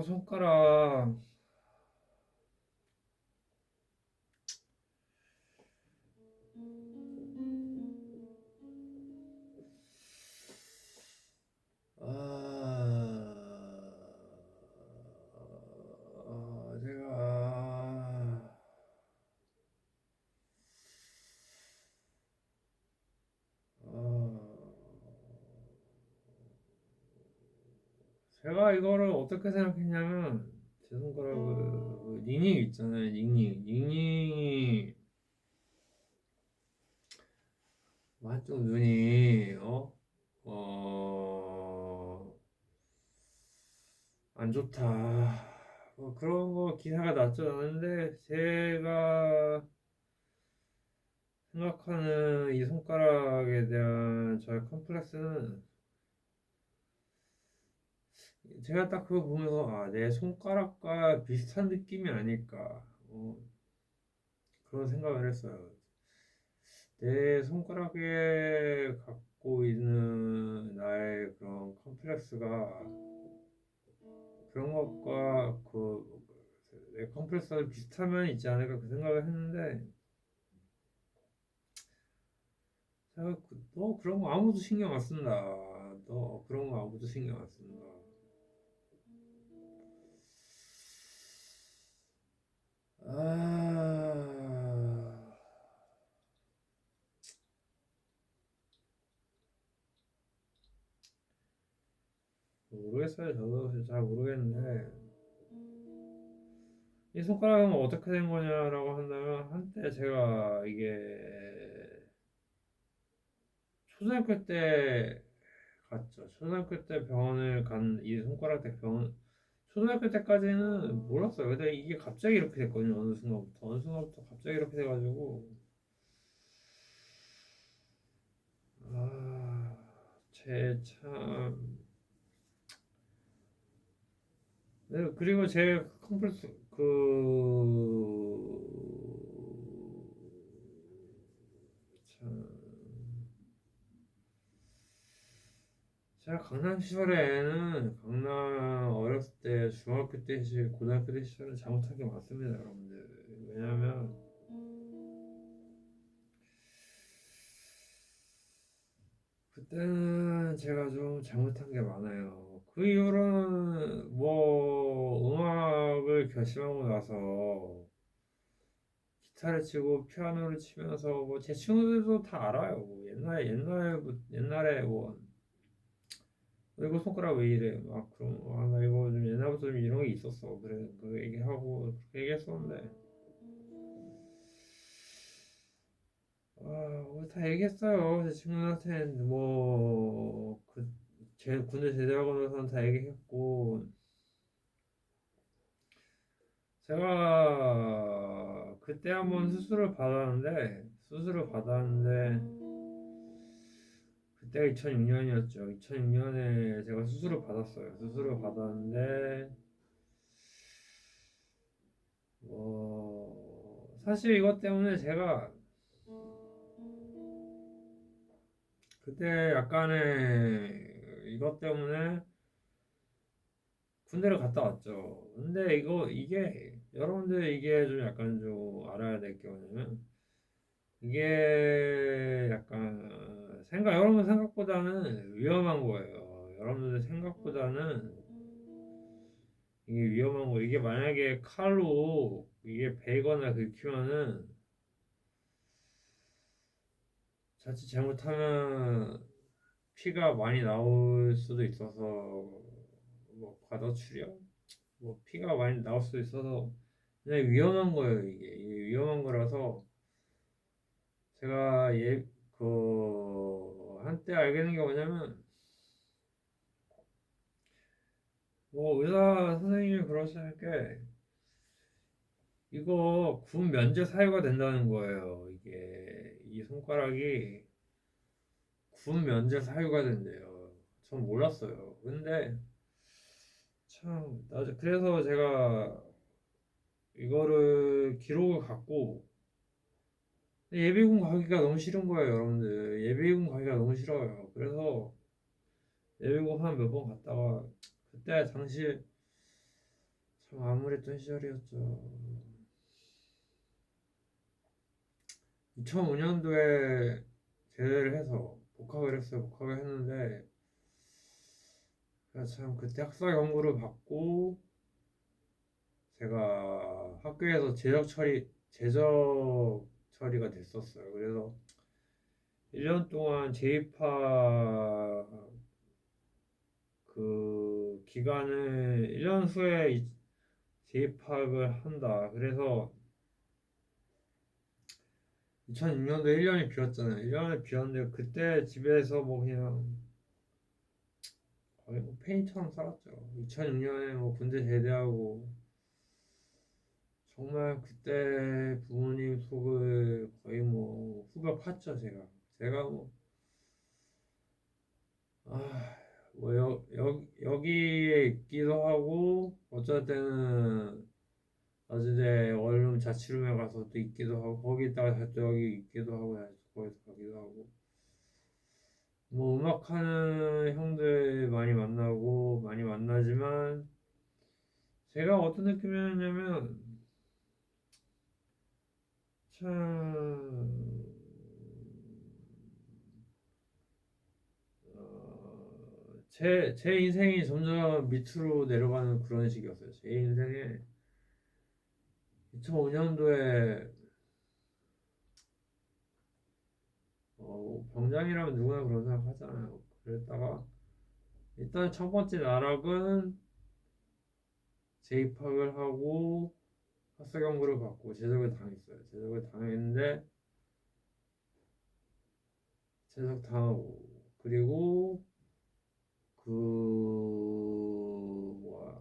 이거 손가락. 제가 이거를 어떻게 생각했냐면, 제 손가락을, 그 닝닝 있잖아요, 닝닝. 닝닝이, 한쪽 눈이, 어? 어, 안 좋다. 뭐 그런 거 기사가 났죠. 않은데, 제가 생각하는 이 손가락에 대한 저의 컴플렉스는, 제가 딱 그거 보면서, 아, 내 손가락과 비슷한 느낌이 아닐까. 어, 그런 생각을 했어요. 내 손가락에 갖고 있는 나의 그런 컴플렉스가 그런 것과 그 내 컴플렉스가 비슷하면 있지 않을까 그 생각을 했는데 제가 그, 너 그런 거 아무도 신경 안 쓴다. 너 그런 거 아무도 신경 안 쓴다. 아, 모르겠어요. 저도 잘 모르겠는데 이 손가락은 어떻게 된 거냐라고 한다면 한때 제가 이게 초등학교 때 갔죠. 초등학교 때 병원을 간 이 손가락 때 병원 초등학교 때까지는 몰랐어요. 근데 이게 갑자기 이렇게 됐거든요. 어느 순간부터 어느 순간부터 갑자기 이렇게 돼가지고 아, 제 참. 네, 그리고 제 컴플렉스 그 참. 제가 강남 시절에는 강남 어렸을 때 중학교 때 시절, 고등학교 때 시절은 잘못한 게 많습니다, 여러분들. 왜냐면 그때는 제가 좀 잘못한 게 많아요. 그 이후로는 뭐 음악을 결심하고 나서 기타를 치고 피아노를 치면서 뭐 제 친구들도 다 알아요. 뭐 옛날에 옛날에 옛날에 뭐 이거 손가락 왜 이래? 막 그런 아, 나 이거 좀 옛날부터 좀 이런 게 있었어. 그래 그 얘기하고 그렇게 얘기했었는데 아, 뭐다 얘기했어요. 제 친구들한테는 뭐, 그, 제 군대 제대하고 나서는 다 얘기했고, 제가 그때 한번 수술을 받았는데, 수술을 받았는데, 그때가 2006년이었죠. 2006년에 제가 수술을 받았어요. 수술을 받았는데, 뭐, 사실 이것 때문에 제가 그때 약간의 이것 때문에 군대를 갔다 왔죠. 근데 이거 이게 여러분들 이게 좀 약간 좀 알아야 될 게 뭐냐면 이게 약간 생각 여러분 생각보다는 위험한 거예요. 여러분들 생각보다는 이게 위험한 거. 이게 만약에 칼로 이게 베거나 긁히면은 자칫 잘못하면 피가 많이 나올 수도 있어서 뭐 과다출혈 뭐 피가 많이 나올 수도 있어서 그냥 위험한 거예요 이게 이게 위험한 거라서 제가 예 그 한때 알게 된 게 뭐냐면 뭐 의사 선생님이 그러시는 게 이거 군 면제 사유가 된다는 거예요. 이게 이 손가락이 군 면제 사유가 된대요. 전 몰랐어요. 근데 참 나중에 그래서 제가 이거를 기록을 갖고 예비군 가기가 너무 싫은 거예요, 여러분들. 예비군 가기가 너무 싫어요. 그래서 예비군 한 몇 번 갔다가 그때 당시 참 암울했던 시절이었죠. 2005년도에 제대를 해서 복학을 했어요. 복학을 했는데 참 그때 학사 경고를 받고 제가 학교에서 재적 처리 재적 처리가 됐었어요. 그래서 1년 동안 재입학 그 기간을 1년 후에 이- 재입학을 한다. 그래서 2006년도 1년이 비었잖아요. 1년이 비었는데 그때 집에서 뭐 그냥 거의 뭐 페인처럼 살았죠. 2006년에 뭐 군대 제대하고 정말 그때 거의 팠죠 제가. 제가 뭐 아, 뭐 여, 여, 여기에 있기도 하고 어쩔 때는 어제 원룸 자취룸에 가서 또 있기도 하고 거기다가 다시 또 여기 있기도 하고 거기서 가기도 하고 뭐 음악하는 형들 많이 만나고 많이 만나지만 제가 어떤 느낌이었냐면 참 제, 제 인생이 점점 밑으로 내려가는 그런 식이었어요. 제 인생에 2005년도에 어, 병장이라면 누구나 그런 생각 하잖아요. 그랬다가 일단 첫 번째 나락은 재입학을 하고 학사 경고를 받고 제적을 당했어요. 제적을 당했는데 제적 당하고 그리고 그 뭐야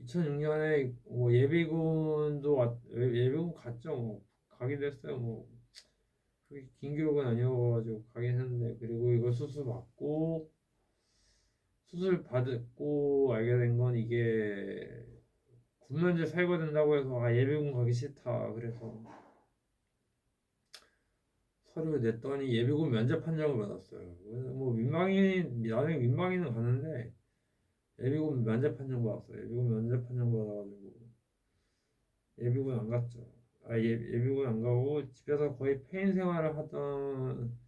2006년에 뭐 예비군도 왔, 예- 예비군 갔죠. 뭐 가기도 했어요. 뭐 그렇게 긴 교육은 아니어가지고 가긴 했는데 그리고 이거 수술 받고 수술 받고 알게 된 건 이게 군면제 살고 된다고 해서 아 예비군 가기 싫다 그래서 서류 냈더니 예비군 면제 판정을 받았어요. 뭐 민망이 나중에 민망이는 가는데 예비군 면제 판정 받았어요. 예비군 면제 판정 받아가지고 예비군 안 갔죠. 아 예, 예비군 안 가고 집에서 거의 폐인 생활을 하던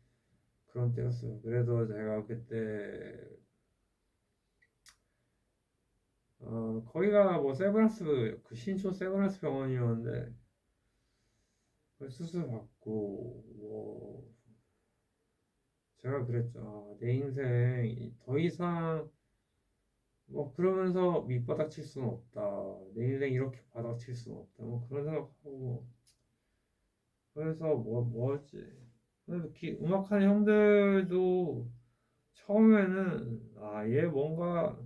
그런 때였어요. 그래서 제가 그때 어 거기가 뭐 세브란스 그 신촌 세브란스 병원이었는데 그 수술 받고 뭐 제가 그랬죠. 아, 내 인생 더 이상 뭐 그러면서 밑바닥 칠 수는 없다. 내 인생 이렇게 바닥 칠 수는 없다. 뭐 그런 생각하고 그래서 뭐 뭐였지? 기- 음악하는 형들도 처음에는 아 얘 뭔가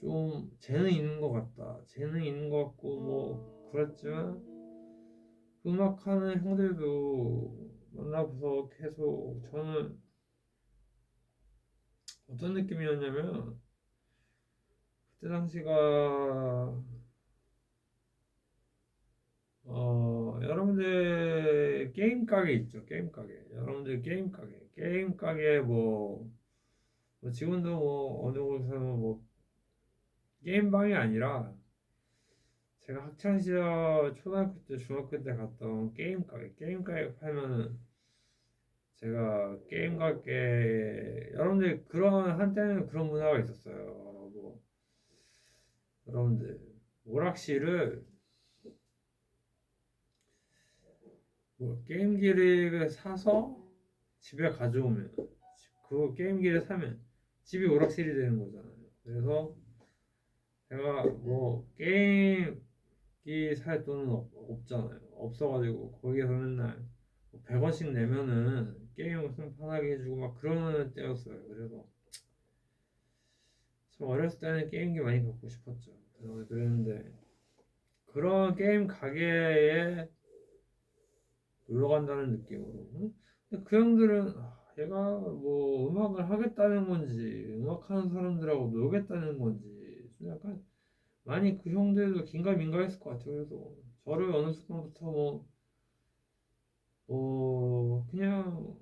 좀 재능 있는 것 같다. 재능 있는 것 같고 뭐 그랬지만 음악하는 형들도 만나고서 계속 저는 어떤 느낌이었냐면 그때 당시가 어 여러분들 게임 가게 있죠 게임 가게. 여러분들 게임 가게. 게임 가게 뭐, 뭐 지금도 뭐 어느 곳에서는 뭐 게임방이 아니라 제가 학창 시절 초등학교 때 중학교 때 갔던 게임 가게 게임 가게 팔면은 제가 게임 가게 여러분들 그런 한때는 그런 문화가 있었어요 뭐 여러분들 오락실을 뭐 게임기를 사서 집에 가져오면 그 게임기를 사면 집이 오락실이 되는 거잖아요. 그래서 제가 뭐 게임 기 살 돈은 없, 없잖아요. 없어가지고 거기에서 맨날 뭐 100원씩 내면은 게임을 좀 편하게 해주고 막 그러는 때였어요. 그래서 참 어렸을 때는 게임기 많이 갖고 싶었죠. 그랬는데 그런 게임 가게에 놀러 간다는 느낌으로. 응? 근데 그 형들은 아, 얘가 뭐 음악을 하겠다는 건지 음악하는 사람들하고 놀겠다는 건지 좀 약간 많이 그 형들도 긴가민가했을 것 같아요. 그래서 저를 어느 순간부터 뭐, 뭐 그냥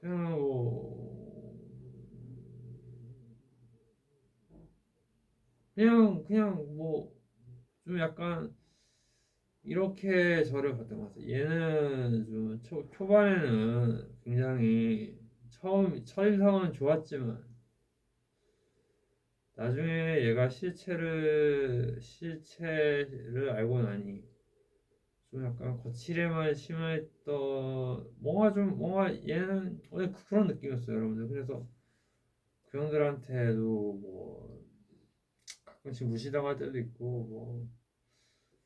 그냥 뭐 그냥 그냥 뭐 좀 약간 이렇게 저를 봤던 것 같아요. 얘는 좀 초, 초반에는 굉장히 처음 첫인상은 좋았지만 나중에 얘가 실체를 실체를 알고 나니 좀 약간 거칠에만 심했던 뭔가 좀 뭔가 얘는 오늘 그런 느낌이었어요, 여러분들. 그래서 그 형들한테도 뭐 가끔씩 무시당할 때도 있고 뭐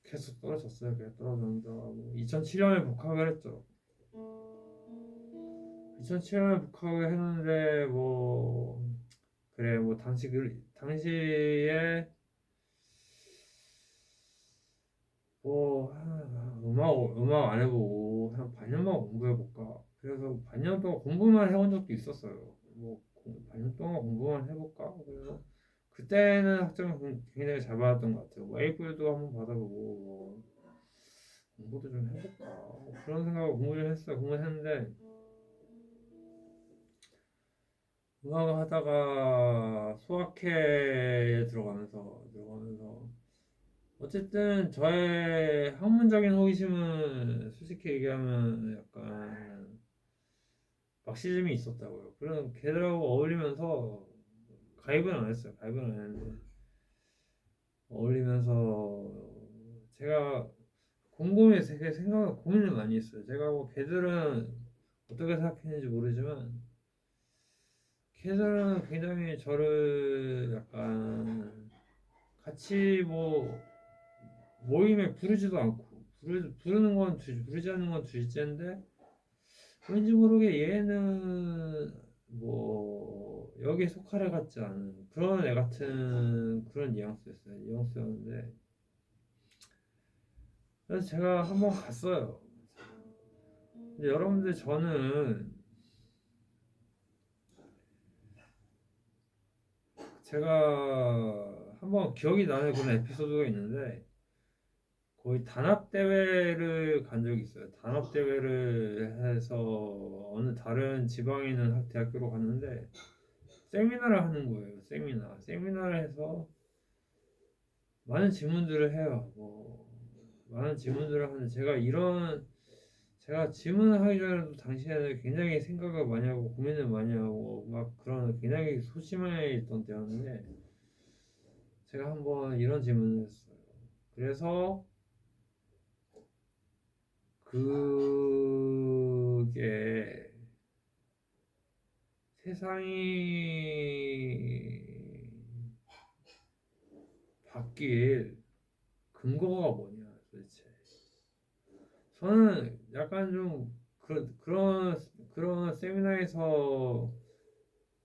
계속 떨어졌어요. 그냥 떨어졌는데 뭐 2007년에 복학을 했죠. 2007년에 복학을 했는데 뭐 그래 뭐 당시 그 당시에 뭐 아, 음악 음악 안 해보고 한 반년만 공부해볼까. 그래서 반년 동안 공부만 해본 적도 있었어요. 뭐 공- 반년 동안 공부만 해볼까. 그래서 그때는 학점을 공- 굉장히 잘 받았던 것 같아요. 뭐 A뿔도 한번 받아보고 뭐 공부도 좀 해볼까. 뭐 그런 생각으로 공부 좀 했어요. 공부했는데 음악을 하다가 소학회에 들어가면서 들어가면서 어쨌든 저의 학문적인 호기심은 솔직히 얘기하면 약간 막시즘이 있었다고요. 그런 걔들하고 어울리면서 가입은 안 했어요. 가입은 안 했는데 어울리면서 제가 곰곰이 되게 생각 고민을 많이 했어요. 제가 뭐 걔들은 어떻게 생각했는지 모르지만 걔들은 굉장히 저를 약간 같이 뭐 모임에 부르지도 않고 부르, 부르는 건 두, 부르지 않는 건 둘째인데 왠지 모르게 얘는 뭐 여기에 속하려 같지 않은 그런 애 같은 그런 뉘앙스였어요. 뉘앙스였는데 그래서 제가 한번 갔어요. 근데 여러분들 저는 제가 한번 기억이 나는 그런 에피소드가 있는데 거의 단합 대회를 간 적이 있어요. 단합 대회를 해서 어느 다른 지방에 있는 학- 대학교로 갔는데 세미나를 하는 거예요. 세미나. 세미나를 해서 많은 질문들을 해요. 뭐 많은 질문들을 하는데 제가 이런 제가 질문을 하기 전에도 당시에는 굉장히 생각을 많이 하고 고민을 많이 하고 막 그런 굉장히 소심해 있던 때였는데 제가 한번 이런 질문을 했어요. 그래서 그게 세상이 바뀔 근거가 뭐냐. 저는 약간 좀 그런 그런 그런 세미나에서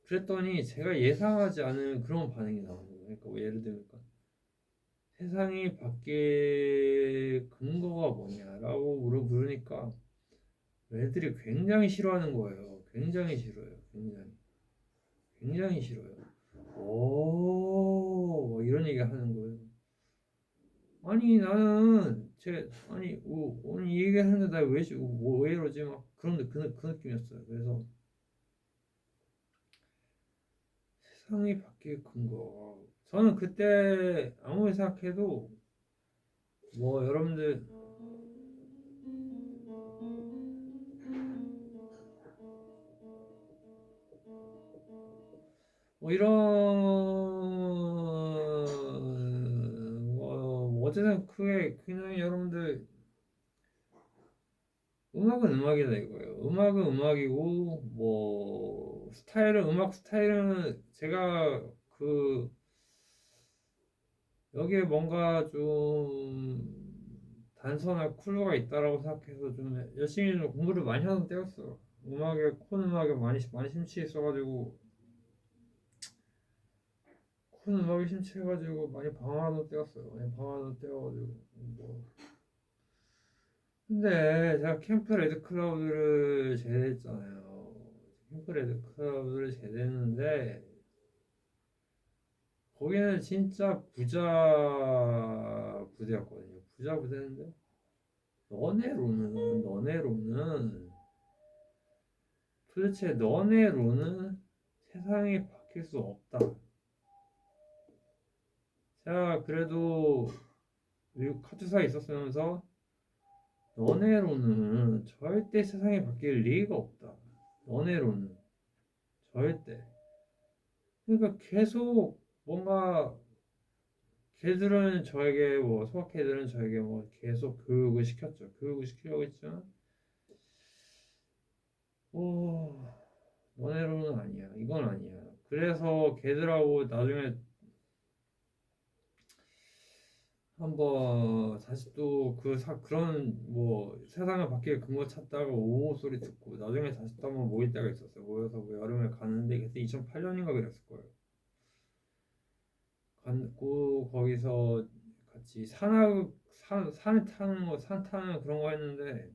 그랬더니 제가 예상하지 않은 그런 반응이 나온 거예요. 그러니까 뭐 예를 들면 세상이 바뀔 근거가 뭐냐라고 물어 물으니까 애들이 굉장히 싫어하는 거예요. 굉장히 싫어요. 굉장히 굉장히 싫어요. 오, 뭐 이런 얘기 하는 거예요. 아니 나는 제 아니 오, 오늘 이 얘기 하는데 나왜 뭐, 왜 이러지 막 그런 느- 그, 그 느낌이었어요. 그래서 세상이 바뀔 근거. 저는 그때 아무리 생각해도 뭐 여러분들 뭐 이런 뭐 어쨌든 그게 그냥 여러분들 음악은 음악이다 이거예요. 음악은 음악이고 뭐 스타일은 음악 스타일은 제가 그 여기에 뭔가 좀 단서나 쿨러가 있다라고 생각해서 좀 열심히 좀 공부를 많이 하는 때였어. 음악에 콘 음악에 많이 많이 심취했어가지고 콘 음악에 심취해가지고 많이 방황하던 때였어요. 많이 방황하던 때여가지고 뭐 근데 제가 캠프 레드 클라우드를 제대했잖아요. 캠프 레드 클라우드를 제대했는데 거기는 진짜 부자 부대였거든요. 부자 부대인데 너네로는 너네로는 도대체 너네로는 세상이 바뀔 수 없다. 제가 그래도 미국 카투사에 있었으면서 너네로는 절대 세상이 바뀔 리가 없다. 너네로는 절대. 그러니까 계속 뭔가 걔들은 저에게 뭐 소박해들은 저에게 뭐 계속 교육을 시켰죠. 교육을 시키려고 했지만 오 너네로는 아니야. 이건 아니야. 그래서 걔들하고 나중에 한번 다시 또 그 사 그런 뭐 세상을 바뀔 근거 찾다가 오 소리 듣고 나중에 다시 또 한번 모일 때가 있었어요. 모여서 뭐 여름에 갔는데 그때 2008년인가 그랬을 거예요. 갔고 거기서 같이 산악 산 산에 타는 거 산 타는 그런 거 했는데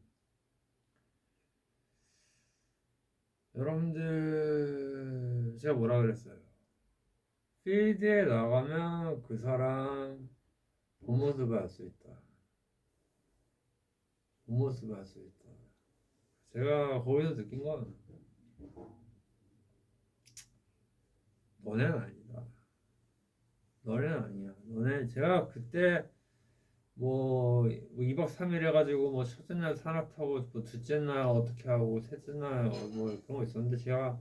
여러분들 제가 뭐라 그랬어요? 필드에 나가면 그 사람 본 모습을 알 수 있다. 본 모습을 알 수 있다. 제가 거기서 느낀 건 너네는 아니다. 너네는 아니야. 너네 제가 그때 뭐 2박 3일 해가지고 뭐 첫째 날 산악 타고 뭐 둘째 날 어떻게 하고 셋째 날 뭐 그런 거 있었는데 제가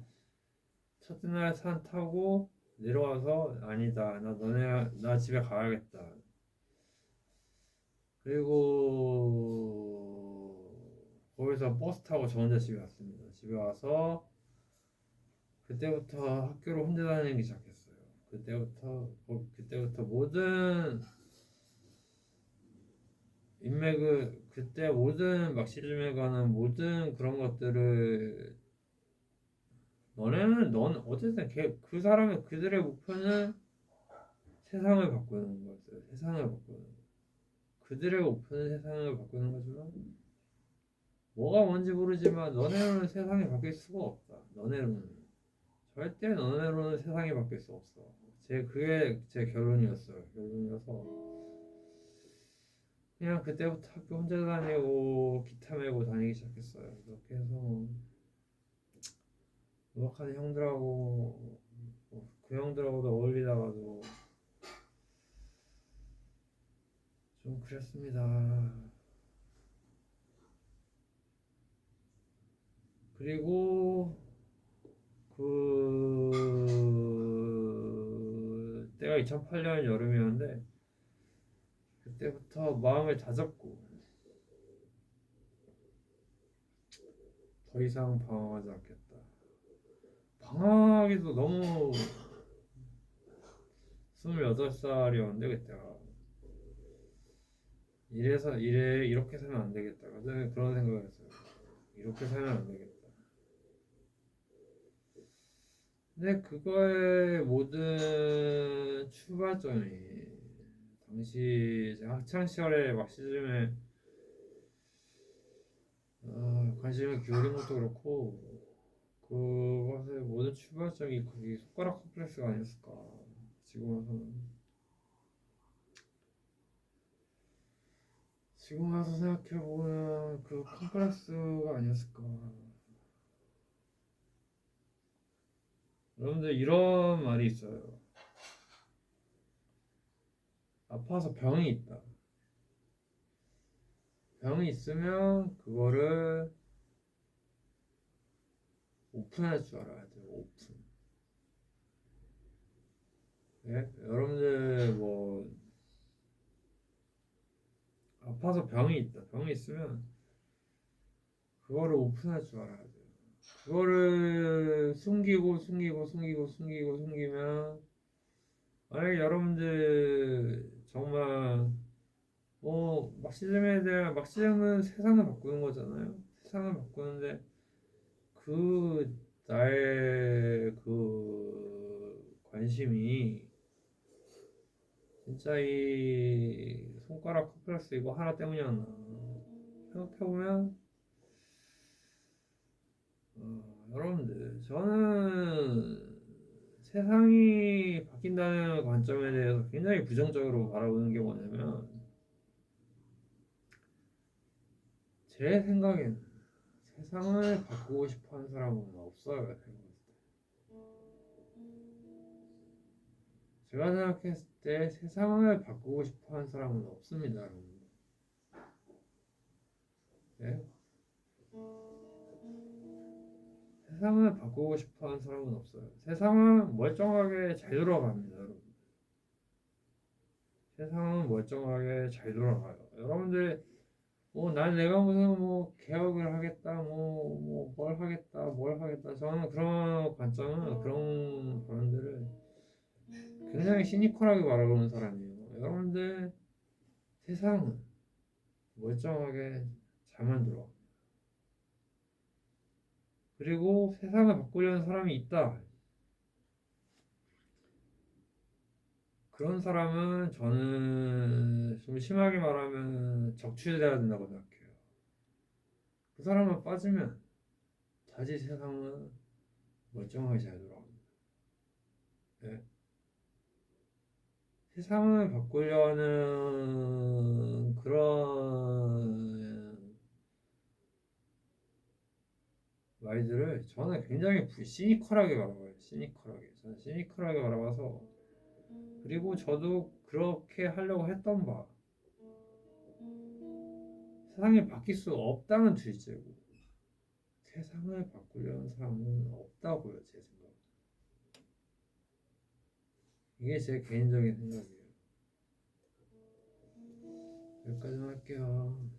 첫째 날 산 타고 내려와서 아니다. 나 너네 나 집에 가야겠다. 그리고 거기서 버스 타고 저 혼자 집에 왔습니다. 집에 와서 그때부터 학교를 혼자 다니기 시작했어요. 그때부터 어, 그때부터 모든 인맥을 그때 모든 막시즘에 관한 모든 그런 것들을 너네는 넌 어쨌든 걔, 그 사람의 그들의 목표는 세상을 바꾸는 거였어요. 세상을 바꾸는 거. 그들의 목표는 세상을 바꾸는 거지만 뭐가 뭔지 모르지만 너네로는 세상이 바뀔 수가 없다. 너네로는 절대 너네로는 세상이 바뀔 수 없어. 제 그게 제 결론이었어요. 결론이어서 그냥 그때부터 학교 혼자 다니고 기타 메고 다니기 시작했어요. 그렇게 해서 음악하는 형들하고 뭐그 형들하고도 어울리다가도 좀 그랬습니다. 그리고 그 때가 2008년 여름이었는데 그때부터 마음을 다잡고 더 이상 방황하지 않겠다. 방황하기도 너무 28살이었는데 그때가 이래서 이래 이렇게 살면 안 되겠다. 그때 그런 생각을 했어요. 이렇게 살면 안 되겠다. 근데 그거의 모든 출발점이 당시 제 학창 시절에 막시즘에 어, 관심을 기울인 것도 그렇고 그것의 모든 출발점이 거기 손가락 컴플렉스가 아니었을까 지금 와서는 지금 와서 생각해보면 그 컴플렉스가 아니었을까 여러분들 이런 말이 있어요 아파서 병이 있다 병이 있으면 그거를 오픈할 줄 알아야 돼요. 오픈. 네? 여러분들 뭐 아파서 병이 있다. 병이 있으면 그거를 오픈할 줄 알아야 돼요. 그거를 숨기고 숨기고 숨기고 숨기고 숨기면 만약에 여러분들 정말 뭐 막시즘에 대한 막시즘은 세상을 바꾸는 거잖아요. 세상을 바꾸는데 그 나의 그 관심이 진짜 이 손가락 컴플렉스 이거 하나 때문이었나 생각해보면 어, 여러분들 저는 세상이 바뀐다는 관점에 대해서 굉장히 부정적으로 바라보는 게 뭐냐면 제 생각에는 세상을 바꾸고 싶어 하는 사람은 없어요. 제가 생각했을 때 세상을 바꾸고 싶어 하는 사람은 없습니다, 여러분. 네? 세상을 바꾸고 싶어 하는 사람은 없어요. 세상은 멀쩡하게 잘 돌아갑니다, 여러분. 세상은 멀쩡하게 잘 돌아가요. 여러분들, 뭐, 난 내가 무슨 뭐, 개혁을 하겠다, 뭐, 뭐, 뭘 하겠다, 뭘 하겠다. 저는 그런 관점은, 그런 발언들을 굉장히 시니컬하게 바라보는 사람이에요. 여러분들, 세상은 멀쩡하게 잘만 돌아가. 그리고 세상을 바꾸려는 사람이 있다. 그런 사람은 저는 좀 심하게 말하면 적출돼야 된다고 생각해요. 그 사람만 빠지면 다시 세상은 멀쩡하게 잘 돌아갑니다. 네. 세상을 바꾸려는 그런 말들을 저는 굉장히 부- 시니컬하게 바라봐요. 시니컬하게. 저는 시니컬하게 바라봐서 그리고 저도 그렇게 하려고 했던 바 세상이 바뀔 수 없다는 둘째고 세상을 바꾸려는 사람은 없다고요 제 생각 이게 제 개인적인 생각이에요. 여기까지만 할게요